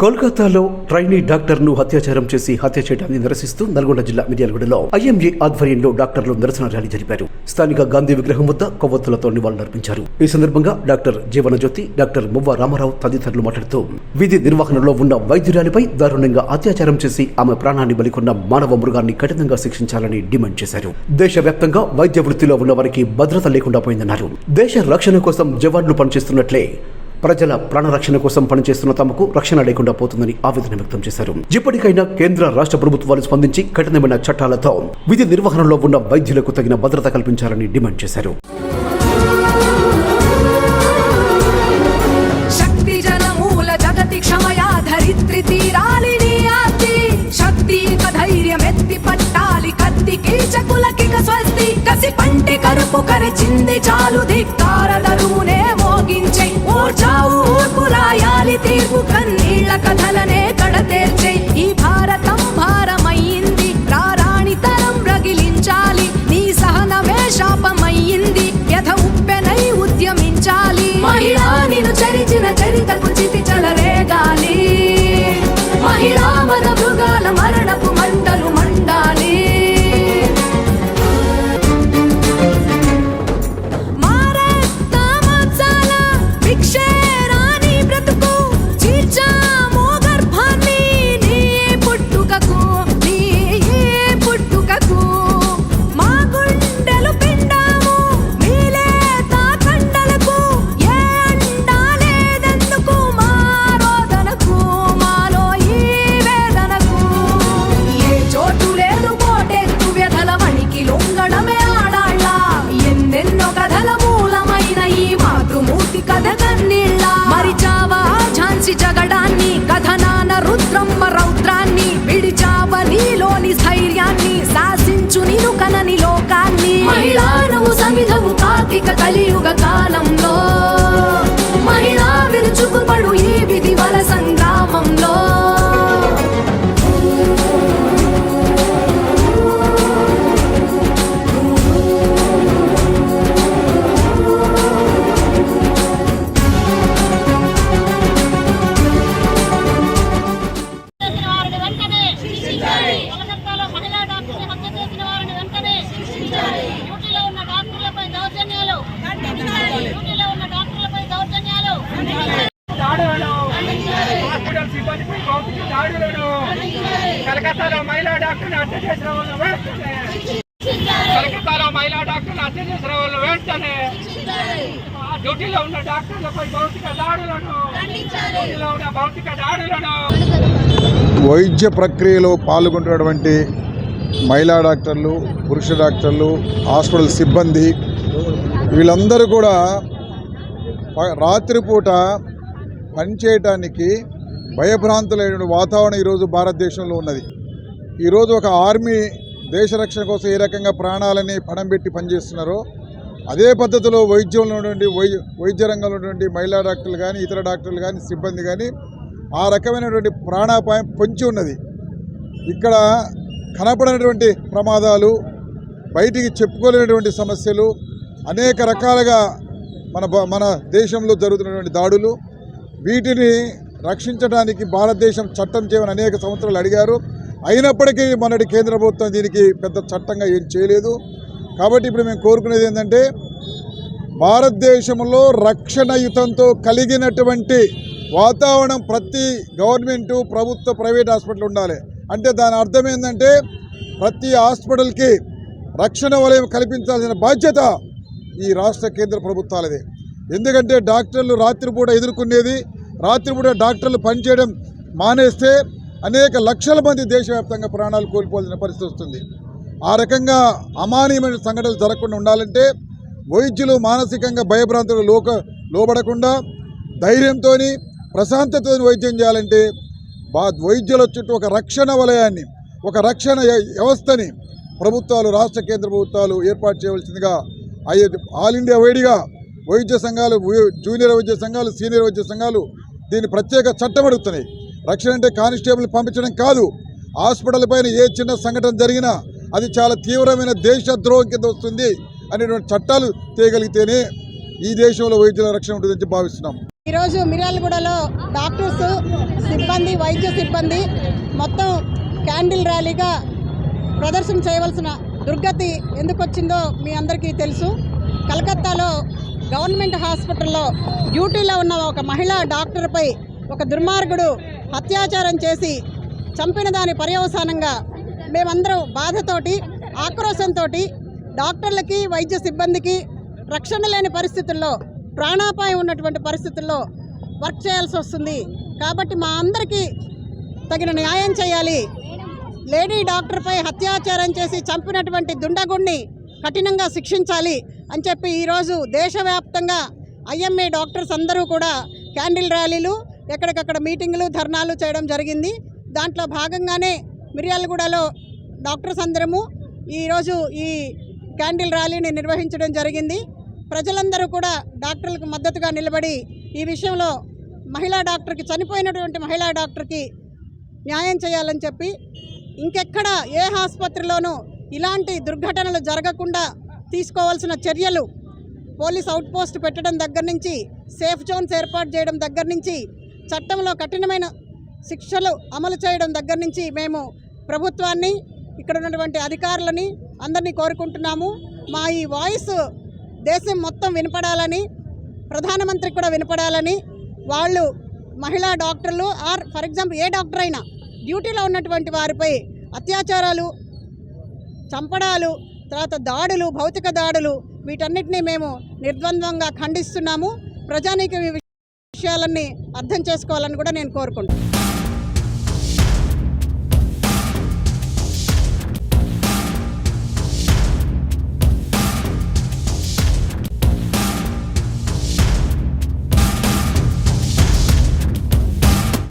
కోల్కతాలో ట్రైనీ డాక్టర్ను అత్యాచారం చేసి హత్య చేయడాన్ని నిరసిస్తూ నల్గొండ జిల్లా మిర్యాలగూడలో ఐఎంఏ ఆధ్వర్యంలో డాక్టర్లు నిరసన ర్యాలీ జరిపారు. స్థానిక గాంధీ విగ్రహం వద్ద కొవ్వొత్తులతో నివాళులర్పించారు. ఈ సందర్భంగా డాక్టర్ జీవనజ్యోతి డాక్టర్ మువ్వ రామారావు తదితరులు మాట్లాడుతూ విధి నిర్వహణలో ఉన్న వైద్యురాలిపై దారుణంగా అత్యాచారం చేసి ఆమె ప్రాణాన్ని బలికొన్న మానవ మృగాన్ని కఠినంగా శిక్షించాలని డిమాండ్ చేశారు. దేశవ్యాప్తంగా వైద్య వృత్తిలో ఉన్న వారికి భద్రత లేకుండా పోయిందన్నారు. దేశ రక్షణ కోసం జవాన్లు పనిచేస్తున్నట్లే ప్రజల ప్రాణరక్షణ కోసం పనిచేస్తున్న తమకు రక్షణ లేకుండా పోతుందని ఆవేదన వ్యక్తం చేశారు. ఇప్పటికైనా కేంద్ర రాష్ట్ర ప్రభుత్వాలు స్పందించి కఠినమైన చట్టాలతో విధి నిర్వహణలో ఉన్న వైద్యులకు తగిన భద్రత కల్పించాలని డిమాండ్ చేశారు. శక్తి పట్టాలి కసి పంటి కరుపు కరిచింది చాలు ధిక్కార మహిళా ధైర్యాన్ని శాసించు నిను కనని లోకాన్ని. మహిళా నువ్వు సమిధవు కాతిక కలియుగ కాలం. హాస్పిటల్ సిబ్బందిపై భౌతిక దాడులను కలకత్తాలో మహిళా డాక్టర్ని హత్య చేసిన వాళ్ళు వెంటనే కలకత్తాలో మహిళా డాక్టర్ని హత్య చేసిన వాళ్ళు వెంటనే డ్యూటీలో ఉన్న డాక్టర్లపై భౌతిక దాడులను డ్యూటీలో ఉన్న భౌతిక దాడులను. వైద్య ప్రక్రియలో పాల్గొంటున్నటువంటి మహిళా డాక్టర్లు పురుష డాక్టర్లు హాస్పిటల్ సిబ్బంది వీళ్ళందరూ కూడా రాత్రిపూట పనిచేయటానికి భయభ్రాంతులైన వాతావరణం ఈరోజు భారతదేశంలో ఉన్నది. ఈరోజు ఒక ఆర్మీ దేశ రక్షణ కోసం ఏ రకంగా ప్రాణాలని పణం పెట్టి పనిచేస్తున్నారో అదే పద్ధతిలో వైద్యంలో ఉన్నటువంటి వైద్య వైద్య రంగంలో ఉన్నటువంటి మహిళా డాక్టర్లు కానీ ఇతర డాక్టర్లు కానీ సిబ్బంది కానీ ఆ రకమైనటువంటి ప్రాణాపాయం పొంచి ఉన్నది. ఇక్కడ కనపడినటువంటి ప్రమాదాలు బయటికి చెప్పుకోలేనటువంటి సమస్యలు అనేక రకాలుగా మన మన దేశంలో జరుగుతున్నటువంటి దాడులు వీటిని రక్షించడానికి భారతదేశం చట్టం చేయమని అనేక సంవత్సరాలు అడిగారు. అయినప్పటికీ మొన్నటి కేంద్ర ప్రభుత్వం దీనికి పెద్ద చట్టంగా ఏం చేయలేదు. కాబట్టి ఇప్పుడు మేము కోరుకునేది ఏంటంటే భారతదేశంలో రక్షణయుతంతో కలిగినటువంటి వాతావరణం ప్రతి గవర్నమెంటు ప్రభుత్వ ప్రైవేట్ హాస్పిటల్ ఉండాలి. అంటే దాని అర్థం ఏంటంటే ప్రతి హాస్పిటల్కి రక్షణ వలయం కల్పించాల్సిన బాధ్యత ఈ రాష్ట్ర కేంద్ర ప్రభుత్వాలదే. ఎందుకంటే డాక్టర్లు రాత్రిపూట ఎదుర్కొనేది రాత్రిపూట డాక్టర్లు పనిచేయడం మానేస్తే అనేక లక్షల మంది దేశవ్యాప్తంగా ప్రాణాలు కోల్పోవాల్సిన పరిస్థితి వస్తుంది. ఆ రకంగా అమానీయమైన సంఘటనలు జరగకుండా ఉండాలంటే వైద్యులు మానసికంగా భయభ్రాంతులు లోక లోబడకుండా ధైర్యంతో ప్రశాంతతో వైద్యం చేయాలంటే బా వైద్యుల చుట్టూ ఒక రక్షణ వలయాన్ని ఒక రక్షణ వ్యవస్థని ప్రభుత్వాలు రాష్ట్ర కేంద్ర ప్రభుత్వాలు ఏర్పాటు చేయవలసిందిగా అయ్యే ఆల్ ఇండియా వైడిగా వైద్య సంఘాలు జూనియర్ వైద్య సంఘాలు సీనియర్ వైద్య సంఘాలు దీన్ని ప్రత్యేక చట్టం అడుగుతున్నాయి రక్షణ అంటే కానిస్టేబుల్ పంపించడం కాదు. హాస్పిటల్ పైన ఏ చిన్న సంఘటన జరిగినా అది చాలా తీవ్రమైన దేశద్రోహం కింద వస్తుంది అనేటువంటి చట్టాలు చేయగలిగితేనే ఈ దేశంలో వైద్యుల రక్షణ ఉంటుందని భావిస్తున్నాం. ఈరోజు మిర్యాలగూడలో డాక్టర్స్ సిబ్బంది వైద్య సిబ్బంది మొత్తం క్యాండిల్ ర్యాలీగా ప్రదర్శన చేయవలసిన దుర్గతి ఎందుకు వచ్చిందో మీ అందరికీ తెలుసు. కలకత్తాలో గవర్నమెంట్ హాస్పిటల్లో డ్యూటీలో ఉన్న ఒక మహిళా డాక్టర్పై ఒక దుర్మార్గుడు అత్యాచారం చేసి చంపిన దాని పర్యవసానంగా మేమందరం బాధతోటి ఆక్రోశంతో డాక్టర్లకి వైద్య సిబ్బందికి రక్షణ లేని పరిస్థితుల్లో ప్రాణాపాయం ఉన్నటువంటి పరిస్థితుల్లో వర్క్ చేయాల్సి వస్తుంది. కాబట్టి మా అందరికీ తగిన న్యాయం చేయాలి. లేడీ డాక్టర్పై అత్యాచారం చేసి చంపినటువంటి దుండగుణ్ణి కఠినంగా శిక్షించాలి అని చెప్పి ఈరోజు దేశవ్యాప్తంగా ఐఎంఏ డాక్టర్స్ అందరూ కూడా క్యాండిల్ ర్యాలీలు ఎక్కడికక్కడ మీటింగులు ధర్నాలు చేయడం జరిగింది. దాంట్లో భాగంగానే మిర్యాలగూడలో డాక్టర్స్ అందరము ఈరోజు ఈ క్యాండిల్ ర్యాలీని నిర్వహించడం జరిగింది. ప్రజలందరూ కూడా డాక్టర్లకు మద్దతుగా నిలబడి ఈ విషయంలో మహిళా డాక్టర్కి చనిపోయినటువంటి మహిళా డాక్టర్కి న్యాయం చేయాలని చెప్పి ఇంకెక్కడ ఏ ఆసుపత్రిలోనూ ఇలాంటి దుర్ఘటనలు జరగకుండా తీసుకోవాల్సిన చర్యలు పోలీస్ అవుట్ పోస్ట్ పెట్టడం దగ్గర నుంచి సేఫ్ జోన్స్ ఏర్పాటు చేయడం దగ్గర నుంచి చట్టంలో కఠినమైన శిక్షలు అమలు చేయడం దగ్గర నుంచి మేము ప్రభుత్వాన్ని ఇక్కడ ఉన్నటువంటి అధికారులని అందరినీ కోరుకుంటున్నాము. మా ఈ వాయిస్ దేశం మొత్తం వినపడాలని ప్రధానమంత్రి కూడా వినపడాలని వాళ్ళు మహిళా డాక్టర్లు ఆర్ ఫర్ ఎగ్జాంపుల్ ఏ డాక్టర్ అయినా డ్యూటీలో ఉన్నటువంటి వారిపై అత్యాచారాలు చంపడాలు తర్వాత దాడులు భౌతిక దాడులు వీటన్నిటినీ మేము నిర్ద్వంద్వంగా ఖండిస్తున్నాము. ప్రజానీకం ఈ విషయాలన్నీ అర్థం చేసుకోవాలని కూడా నేను కోరుకుంటున్నాను.